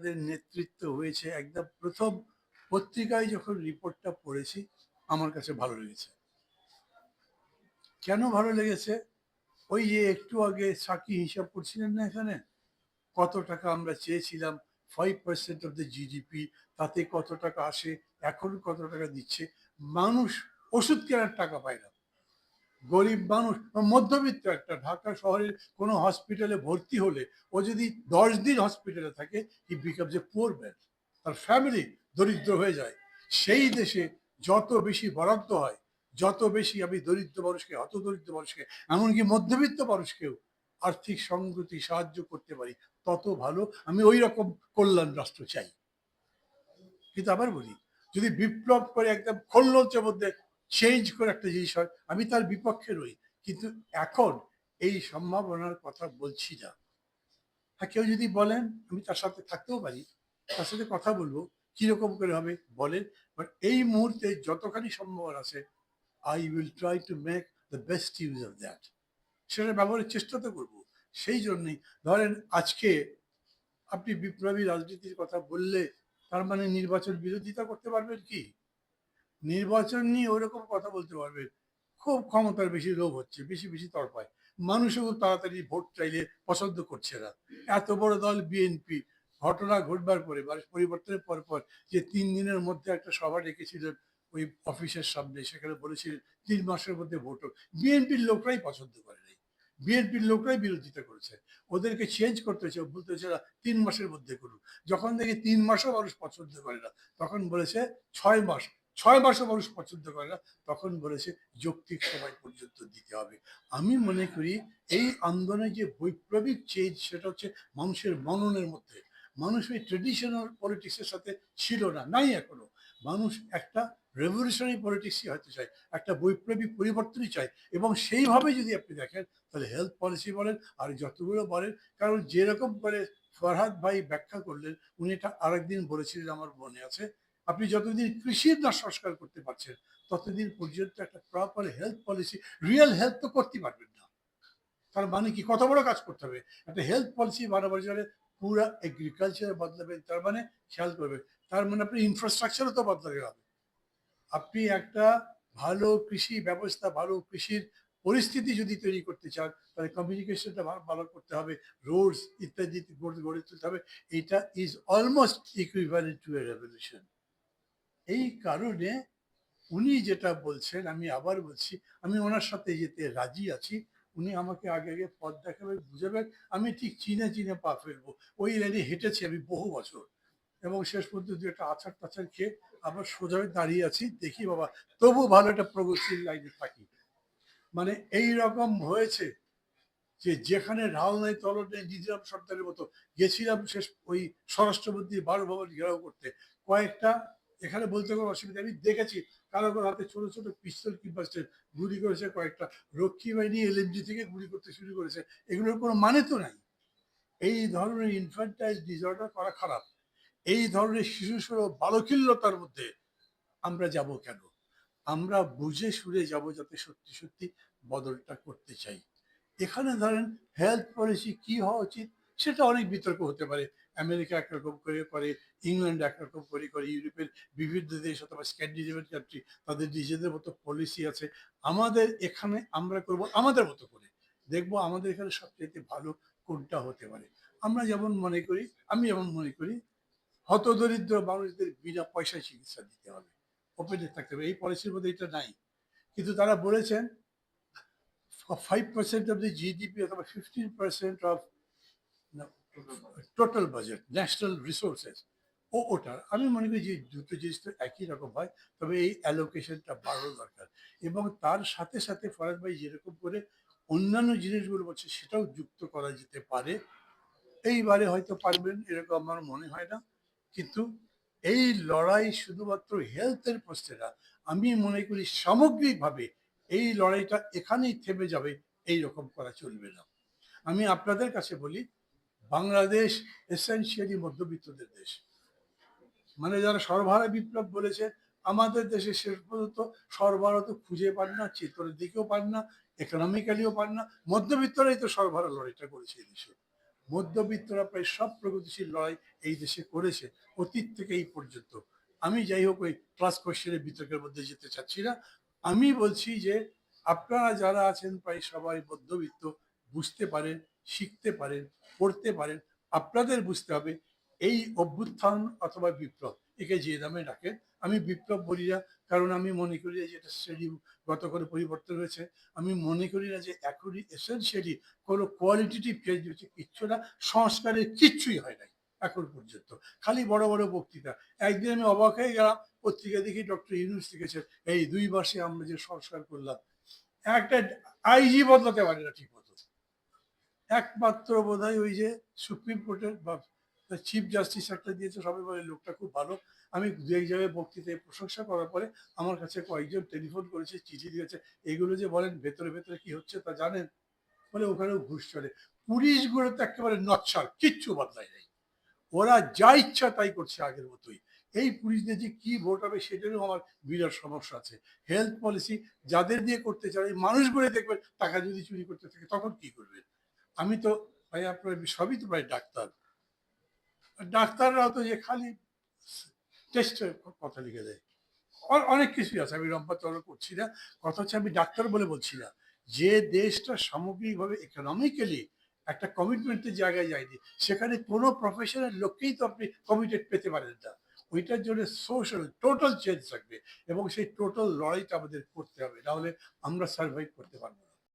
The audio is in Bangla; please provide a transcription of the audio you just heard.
তাদের নেতৃত্ব হয়েছে। একদম প্রথম পত্রিকায় যখন রিপোর্টটা পড়েছি, আমার কাছে ভালো লেগেছে। কেন ভালো লেগেছে? ওই যে একটু আগে সাকি হিসাব করছিলেন না এখানে? কত টাকা আমরা চেয়েছিলাম? Five percent of the GDP তাতে কত টাকা আসে? এখন কত টাকা দিচ্ছে? মানুষ ওষুধ কেনার টাকা পায় না। গরিব মানুষ, মধ্যবিত্ত একটা, ঢাকা শহরের কোনো হসপিটালে ভর্তি হলে, ও যদি দশ দিন হসপিটালে থাকে he becomes a poor man তার ফ্যামিলি দরিদ্র হয়ে যায়। সেই দেশে যত বেশি বরাদ্দ হয়, যত বেশি আমি দরিদ্র মানুষকে অত দরিদ্র মানুষকে, এমনকি মধ্যবিত্ত মানুষকেও আর্থিক সংগতি সাহায্য করতে পারি, তত ভালো। আমি ওই রকম কল্যাণ রাষ্ট্র চাই। কিন্তু আবার বলি, যদি বিপ্লব করে একদম খোল্লচের মধ্যে চেঞ্জ করে একটা জিনিস হয়। আমি তার বিপক্ষে রই, কিন্তু এখন এই সম্ভাবনার কথা বলছি না। হ্যাঁ কেউ যদি বলেন, আমি তার সাথে থাকতেও পারি, তার সাথে কথা বলব, কীরকম করে হবে বলেন বাট এই মুহূর্তে যতখানি সম্ভাবনা আছে I will try to make the best use of that সেটা ব্যবহারের চেষ্টা তো করব। সেই জন্যই, ধরেন আজকে আপনি বিপ্লবী রাজনীতির কথা বললে, তার মানে নির্বাচন বিরোধিতা করতে পারবেন কি? নির্বাচন নিয়ে ওইরকম কথা বলতে পারবে। খুব ক্ষমতার বেশি লোভ হচ্ছে, বেশি বেশি তরপায় মানুষও খুব তাড়াতাড়ি ভোট চাইলে পছন্দ করছে না। এত বড় দল বিএনপি ঘটনা ঘটবার পরে পরিবর্তনের পর পর যে তিন দিনের মধ্যে একটা সভা ডেকেছিলেন ওই অফিসের সামনে, সেখানে বলেছিলেন তিন মাসের মধ্যে ভোট হোক। বিএনপির লোকরাই পছন্দ করে নাই। বিএনপির লোকরাই বিরোধিতা করেছে। ওদেরকে চেঞ্জ করতে হয়েছে, বলতে হয়েছে তিন মাসের মধ্যে করুন। যখন দেখি তিন মাসও মানুষ পছন্দ করে না, তখন বলেছে, ছয় মাস ছয় মাসও মানুষ পছন্দ করে না, তখন বলেছে যৌক্তিক সময় পর্যন্ত দিতে হবে। আমি মনে করি এই আন্দোলনে যে বৈপ্লবিক চেঞ্জ সেটা হচ্ছে মানুষের মননের মধ্যে। মানুষ ওই ট্রেডিশনাল পলিটিক্সের সাথে ছিল না, নাই এখনও। মানুষ একটা রেভলিউশনারি পলিটিক্সই হতে চায়, একটা বৈপ্লবিক পরিবর্তনই চায়। এবং সেইভাবে যদি আপনি দেখেন, তাহলে হেলথ পলিসি বলেন, আর যতগুলো বলেন, কারণ যেরকম করে ফরহাদ ভাই ব্যাখ্যা করলেন, উনি এটা আরেকদিন বলেছিলেন, আমার মনে আছে। আপনি যতদিন কৃষির না সংস্কার করতে পারছেন, ততদিন পর্যন্ত একটা proper health policy real health তো করতে পারবেন না। তার মানে কি? কত বড় কাজ করতে হবে? একটা হেলথ পলিসি বানাবার জন্য পুরা এগ্রিকালচার বদলাবেন, তার মানে খেয়াল করবেন। তার মানে আপনি ইনফ্রাস্ট্রাকচারও তো বদলাতে হবে। আপনি একটা ভালো কৃষি ব্যবস্থা, ভালো কৃষির পরিস্থিতি যদি তৈরি করতে চান, তাহলে কমিউনিকেশনটা ভালো করতে হবে। রোডস ইত্যাদি গড়ে তুলতে হবে। এটা is almost equivalent to a revolution এই কারণে উনি যেটা বলছেন, আমি আবার বলছি, আমি ওনার সাথে যেতে রাজি আছি। উনি আমাকে আগে আগে পথ দেখাবেন, বুঝাবেন। আমি ঠিক চিনে চিনে পা ফেলব। ওই লাইনে হেঁটেছি আমি বহু বছর এবং শেষ পর্যন্ত একটা আছাড় টাছাড় খেয়ে আবার সোজা দাঁড়িয়ে আছি। দেখি বাবা তবু ভালো একটা প্রগতিশীল লাইনে থাকি। মানে এই রকম হয়েছে যে যেখানে ঢাল নেই তলব নেই নিজাম সর্দারের মতো গেছিলাম শেষ ওই স্বরাষ্ট্রমন্ত্রী বারো ভবন ঘেরাও করতে, কয়েকটা এখানে বলতে কোনো অসুবিধা আমি দেখেছি কারও কারও হাতে ছোট ছোট পিস্তল কিংবা গুলি করেছে, কয়েকটা রক্ষী বাহিনী এলএমজি থেকে গুলি করতে শুরু করেছে। এগুলোর কোনো মানে তো নাই। এই ধরনের ইনফ্যান্টাইজ ডিসঅর্ডার করা খারাপ। এই ধরনের শিশু সুর বালকিল্যতার মধ্যে আমরা যাব কেন? আমরা বুঝে সুরে যাব যাতে সত্যি সত্যি বদলটা করতে চাই। এখানে ধরেন হেলথ পলিসি কি হওয়া উচিত, সেটা অনেক বিতর্ক হতে পারে। আমেরিকা একরকম করে করে ইংল্যান্ড একরকম করে করে ইউরোপের বিভিন্ন দেশ অথবা স্ক্যান্ডিনেভিয়ান কান্ট্রি তাদের নিজেদের মতো পলিসি আছে। আমাদের এখানে আমরা করব আমাদের মতো করে। দেখব আমাদের এখানে সবচেয়ে ভালো কোনটা হতে পারে। আমরা যেমন মনে করি, আমি যেমন মনে করি, হতদরিদ্র মানুষদের বিনা পয়সায় চিকিৎসা দিতে হবে। ওপেনে থাকতে হবে। এই পলিসির মধ্যে এটা নাই। কিন্তু তারা বলেছেন five percent of the GDP অথবা fifteen percent of total budget national resources ও ওটা, আমি মনে করি যে দুটো জিনিস তো একই রকম হয়, তবে এই অ্যালোকেশনটা বাড়ানো দরকার। এবং তার সাথে সাথে ফরাজ ভাই যেরকম করে অন্যান্য জিনিসগুলো বলছে, সেটাও যুক্ত করা যেতে পারে। এইবারে হয়তো পারবেন, এরকম আমার মনে হয় না। কিন্তু এই লড়াই শুধুমাত্র হেলথের প্রশ্নে না, আমি মনে করি সামগ্রিকভাবে এই লড়াইটা এখানেই থেমে যাবে এই রকম করা চলবে না। আমি আপনাদের কাছে বলি বাংলাদেশ এসেন্সিয়ালি মধ্যবিত্তদের দেশ। মানে যারা সরবরাহ বিপ্লব বলেছে, আমাদের দেশে শেষ পর্যন্ত সরবরাহ তো খুঁজে পান না চিত্রের দিকেও পান না ইকোনমিক্যালিও পান না। মধ্যবিত্তরাই তো সরবরাহ লড়াইটা করেছে এই দেশে। মধ্যবিত্তরা প্রায় সব প্রগতিশীল লড়াই এই দেশে করেছে, অতীত থেকে এই পর্যন্ত। আমি যাই হোক, ওই ক্লাস কোশ্চেনের বিতর্কের মধ্যে যেতে চাচ্ছি না। আমি বলছি যে, আপনারা যারা আছেন, প্রায় সবাই মধ্যবিত্ত, বুঝতে পারেন শিখতে পারেন, পড়তে পারেন, আপনাদের বুঝতে হবে এই অভ্যুত্থান অথবা বিপ্লব। একে যে নামে ডাকেন আমি বিপ্লব বলি না, কারণ আমি মনে করি যে এটা শ্রেণি গত করে পরিবর্তন হয়েছে। আমি মনে করি না যে এখনই এসেন্সিয়ালি কোনো কোয়ালিটিটিভ চেঞ্জ হচ্ছে, কিচ্ছু না, সংস্কারের কিচ্ছুই হয় নাই এখন পর্যন্ত। খালি বড় বড় বক্তৃতা। একদিন আমি অবাক হয়ে গেলাম, পত্রিকা দেখি ডক্টর ইউনুস লিখেছেন, এই দুই মাসে আমরা যে সংস্কার করলাম, একটা আইজি বদলাতে পারে না ঠিক মতো একমাত্র বোধ হয় ওই যে সুপ্রিম কোর্টের বা চিফ জাস্টিস একটা দিয়েছে, সবাই বলে লোকটা খুব ভালো। আমি দু এক জায়গায় বক্তৃতায় প্রশংসা করার পরে আমার কাছে কয়েকজন টেলিফোন করেছে, চিঠি দিয়েছে, এগুলো যে বলেন ভেতরে ভেতরে কি হচ্ছে তা জানেন? বলে ওখানেও ঘুষ চলে। পুলিশগুলো তো একেবারে নচ্ছার, কিচ্ছু বদলায় নেই। ওরা যা ইচ্ছা তাই করছে আগের মতোই। এই পুলিশদের যে কি ভোট হবে সেটারও আমার বিরাট সমস্যা আছে। হেলথ পলিসি যাদের দিয়ে করতে চায় মানুষগুলো দেখবেন টাকা যদি চুরি করতে থাকে, তখন কি করবেন? আমি তো ভাই, আপনার সবই তো ভাই ডাক্তার। আর ডাক্তাররাও তো যে খালি টেস্টের কথা লিখে দেয়। অনেক কিছুই আছে, আমি তর্ক করছি না। কথা হচ্ছে আমি ডাক্তার বলে বলছি না। যে দেশটা সামগ্রিকভাবে ইকোনমিক্যালি একটা কমিটমেন্টের জায়গায় যায়নি, সেখানে কোনো প্রফেশনের লোককেই তো আপনি কমিটেড পেতে পারেন না। ওইটার জন্য সোশ্যাল টোটাল চেঞ্জ থাকবে এবং সেই টোটাল লড়াইটা আমাদের করতে হবে। নাহলে আমরা সার্ভাইভ করতে পারব